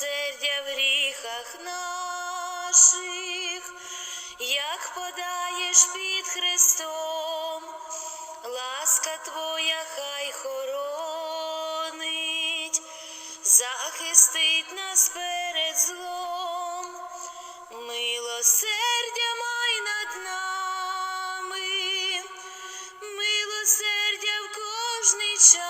милосердя в гріхах наших, як подаєш під Христом, ласка Твоя хай хоронить, захистить нас перед злом, милосердя май над нами, милосердя в кожний час,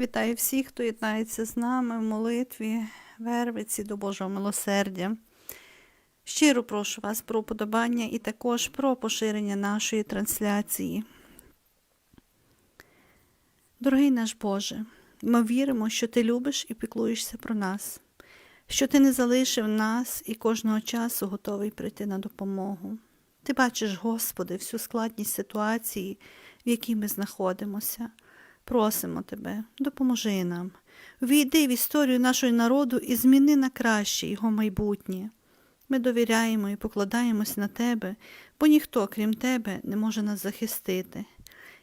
Вітаю всіх, хто єднається з нами в молитві, вервиці до Божого милосердя. Щиро прошу вас про уподобання і також про поширення нашої трансляції. Дорогий наш Боже, ми віримо, що Ти любиш і піклуєшся про нас, що Ти не залишив нас і кожного часу готовий прийти на допомогу. Ти бачиш, Господи, всю складність ситуації, в якій ми знаходимося. Просимо Тебе, допоможи нам. Війди в історію нашого народу і зміни на краще його майбутнє. Ми довіряємо і покладаємось на Тебе, бо ніхто, крім Тебе, не може нас захистити.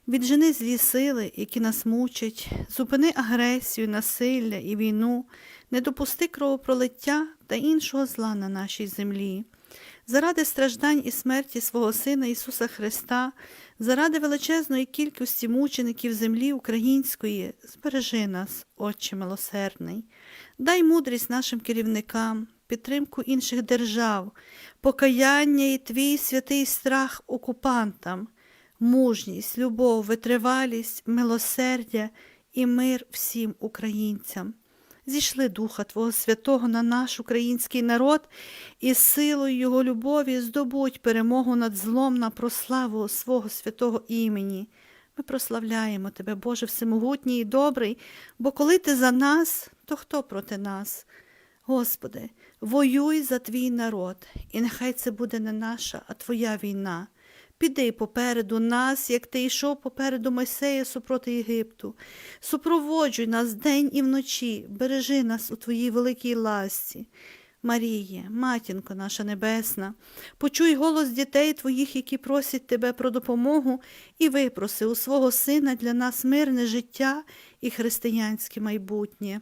Віджени злі сили, які нас мучать, зупини агресію, насилля і війну, не допусти кровопролиття та іншого зла на нашій землі. Заради страждань і смерті свого Сина Ісуса Христа, заради величезної кількості мучеників землі української, збережи нас, Отче милосердний, дай мудрість нашим керівникам, підтримку інших держав, покаяння і твій святий страх окупантам, мужність, любов, витривалість, милосердя і мир всім українцям. Зійшли Духа Твого Святого на наш український народ і силою Його любові здобудь перемогу над злом на прославу свого святого імені. Ми прославляємо Тебе, Боже Всемогутній і добрий, бо коли Ти за нас, то хто проти нас? Господи, воюй за твій народ, і нехай це буде не наша, а Твоя війна. Піди попереду нас, як ти йшов попереду Мойсея супроти Єгипту. Супроводжуй нас день і вночі, бережи нас у Твоїй великій ласці. Маріє, матінко наша небесна, почуй голос дітей Твоїх, які просять Тебе про допомогу, і випроси у свого Сина для нас мирне життя і християнське майбутнє.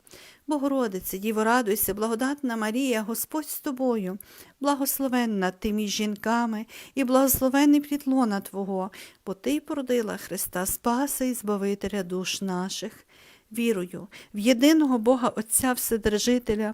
Богородице, Діво, радуйся, благодатна Марія, Господь з тобою, благословенна ти між жінками, і благословенний плітлона Твого, бо Ти породила Христа Спаса і Збавителя душ наших. Вірую в єдиного Бога Отця Вседержителя,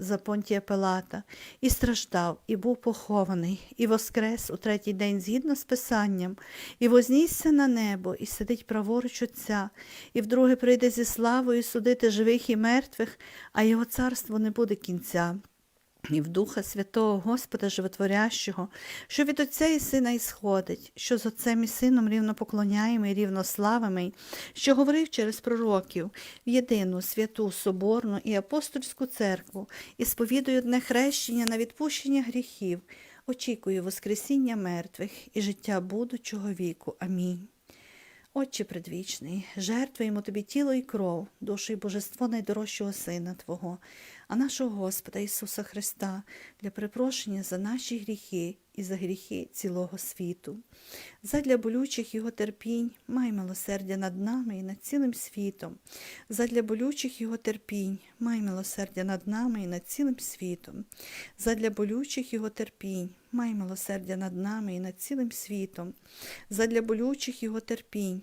за Понтія Пилата, і страждав, і був похований, і воскрес у третій день згідно з Писанням, і вознісся на небо, і сидить праворуч Отця, і вдруге прийде зі славою судити живих і мертвих, а його царство не буде кінця і в Духа Святого Господа Животворящого, що від Отця і Сина ісходить, що з Отцем і Сином рівно поклоняємо і рівно славимо, що говорив через пророків в єдину святу Соборну і апостольську церкву, і сповідує одне хрещення на відпущення гріхів, очікую Воскресіння мертвих і життя будучого віку. Амінь. Отче предвічний, жертвуємо тобі тіло і кров, душу і божество найдорожчого Сина Твого, а нашого Господа Ісуса Христа для припрошення за наші гріхи і за гріхи цілого світу. Задля болючих Його терпінь май милосердя над нами і над цілим світом. Задля болючих Його терпінь май милосердя над нами і над цілим світом. Задля болючих Його терпінь май милосердя над нами і над цілим світом. Задля болючих Його терпінь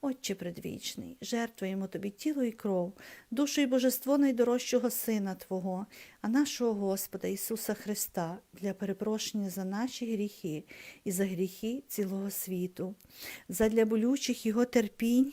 Отче предвічний, жертвуємо тобі тіло і кров, душу і божество найдорожчого Сина Твого, а нашого Господа Ісуса Христа для перепрошення за наші гріхи і за гріхи цілого світу. Задля болючих Його терпінь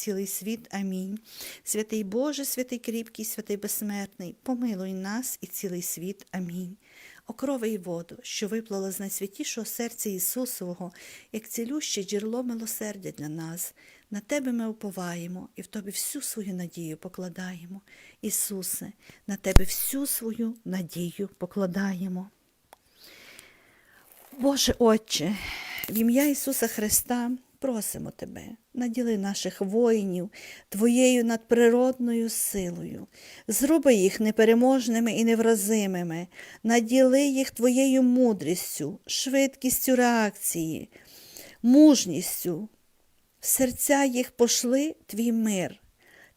світ. Амінь. Святий Боже, святий кріпкий, святий безсмертний, помилуй нас і цілий світ. Амінь. Окрови й воду, що виплала з найсвятішого серця Ісусового, як цілюще джерело милосердя для нас. На Тебе ми уповаємо і в Тобі всю свою надію покладаємо. Ісусе, на Тебе всю свою надію покладаємо. Боже Отче, в ім'я Ісуса Христа просимо Тебе, наділи наших воїнів Твоєю надприродною силою, зроби їх непереможними і невразимими, наділи їх Твоєю мудрістю, швидкістю реакції, мужністю. В серця їх пошли Твій мир.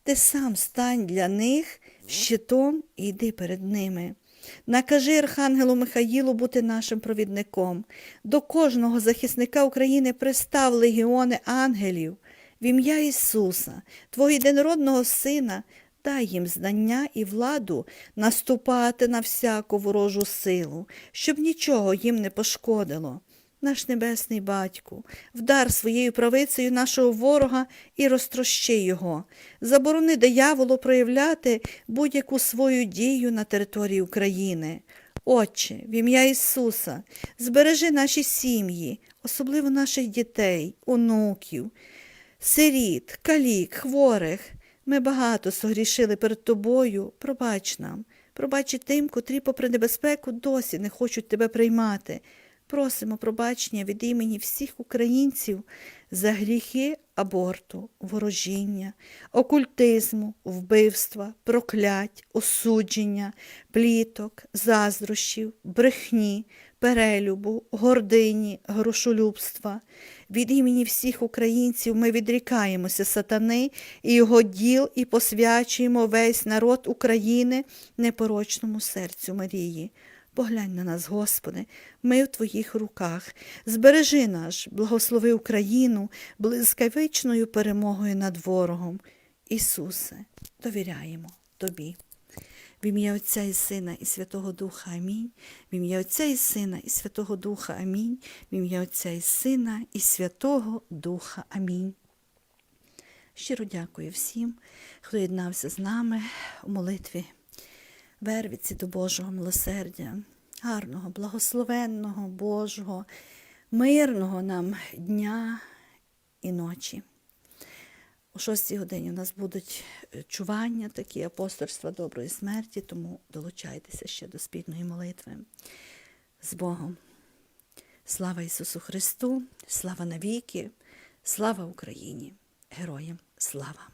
Ти сам стань для них щитом і йди перед ними. Накажи Архангелу Михаїлу бути нашим провідником. До кожного захисника України пристав легіони ангелів. В ім'я Ісуса, Твого єдинородного Сина, дай їм знання і владу наступати на всяку ворожу силу, щоб нічого їм не пошкодило. Наш небесний батьку, вдар своєю правицею нашого ворога і розтрощи його. Заборони дияволу проявляти будь-яку свою дію на території України. Отче, в ім'я Ісуса, збережи наші сім'ї, особливо наших дітей, онуків, сиріт, калік, хворих. Ми багато согрішили перед тобою, пробач нам, пробач і тим, котрі, попри небезпеку, досі не хочуть тебе приймати. Просимо пробачення від імені всіх українців за гріхи аборту, ворожіння, окультизму, вбивства, проклять, осудження, пліток, заздрощів, брехні, перелюбу, гордині, грошолюбства. Від імені всіх українців ми відрікаємося сатани і його діл і посвячуємо весь народ України непорочному серцю Марії. Поглянь на нас, Господи, ми в Твоїх руках. Збережи наш, благослови Україну блискавичною перемогою над ворогом. Ісусе, довіряємо Тобі. В ім'я Отця і Сина і Святого Духа Амінь. В ім'я Отця і Сина і Святого Духа Амінь. В ім'я Отця і Сина і Святого Духа Амінь. Щиро дякую всім, хто єднався з нами у молитві вервіці до Божого милосердя, гарного, благословенного Божого, мирного нам дня і ночі. О шостій годині у нас будуть е, чування, такі апостольства доброї смерті, тому долучайтеся ще до спільної молитви з Богом. Слава Ісусу Христу, слава навіки, слава Україні, героям слава!